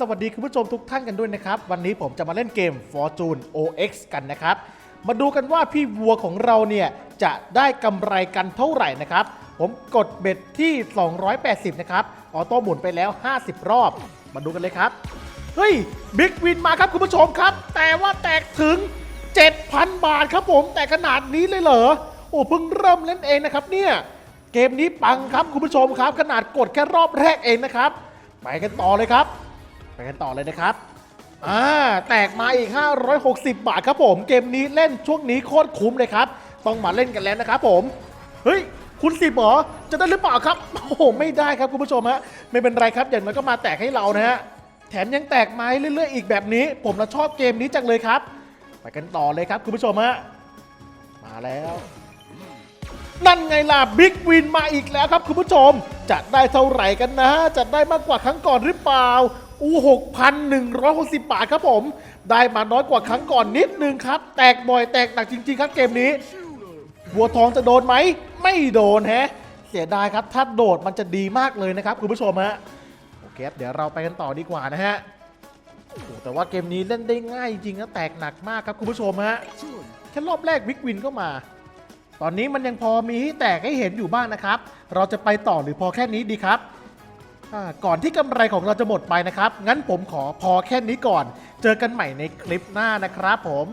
สวัสดีคุณผู้ชมทุกท่านกันด้วยนะครับ วันนี้ผมจะมาเล่นเกม Fortune OX กันนะครับ มาดูกันว่าพี่วัวของเราเนี่ยจะได้กำไรกันเท่าไหร่นะครับ ผมกดเบ็ดที่ 280 นะครับ ออโต้หมุนไปแล้ว 50 รอบ มาดูกันเลยครับ เฮ้ยบิ๊กวินมาครับคุณผู้ชมครับ แต่ว่าแตกถึง 7,000 บาทครับผม แต่ขนาดนี้เลยเหรอ โอ้เพิ่งเริ่มเล่นเองนะครับเนี่ย เกมนี้ปังครับคุณผู้ชมครับ ขนาดกดแค่รอบแรกเองนะครับไปกันต่อเลยครับ ไปกันต่อเลยนะครับอ่าแตกมาอีก 560 บาทครับผม เกมนี้เล่นช่วงนี้โคตรคุ้มเลยครับ ต้องมาเล่นกันแล้วนะครับผม เฮ้ย คุณสิบหรอ จะได้หรือเปล่าครับ โอ้โห ไม่ได้ครับคุณผู้ชมฮะ ไม่เป็นไรครับ อย่างน้อยก็มาแตกให้เรานะฮะ แถมยังแตกไม้เรื่อยๆ อีกแบบนี้ ผมละชอบเกมนี้จังเลยครับ ไปกันต่อเลยครับคุณผู้ชมฮะ มาแล้ว นั่นไงล่ะบิ๊กวินมาอีกแล้วครับคุณผู้ชม จะได้เท่าไหร่กันนะ จะได้มากกว่าครั้งก่อนหรือเปล่า อู้หกพันหนึ่งร้อยหกสิบบาทครับผม ได้มาน้อยกว่าครั้งก่อนนิดนึงครับ แตกบ่อยแตกหนักจริง ๆ ครับเกมนี้วัวทองจะโดนไหม ไม่โดนแฮะ เสียดายครับ ถ้าโดดมันจะดีมากเลยนะครับคุณผู้ชมฮะ โอเคเดี๋ยวเราไปกันต่อดีกว่านะฮะโอ้แต่ว่าเกมนี้เล่นได้ง่ายจริงนะแตกหนักมากครับคุณผู้ชมฮะ แค่รอบแรกวิกวินก็มา ตอนนี้มันยังพอมีให้แตกให้เห็นอยู่บ้างนะครับ เราจะไปต่อหรือพอแค่นี้ดีครับก่อนที่กำไรของเราจะหมดไปนะครับ งั้นผมขอพอแค่นี้ก่อน เจอกันใหม่ในคลิปหน้านะครับผม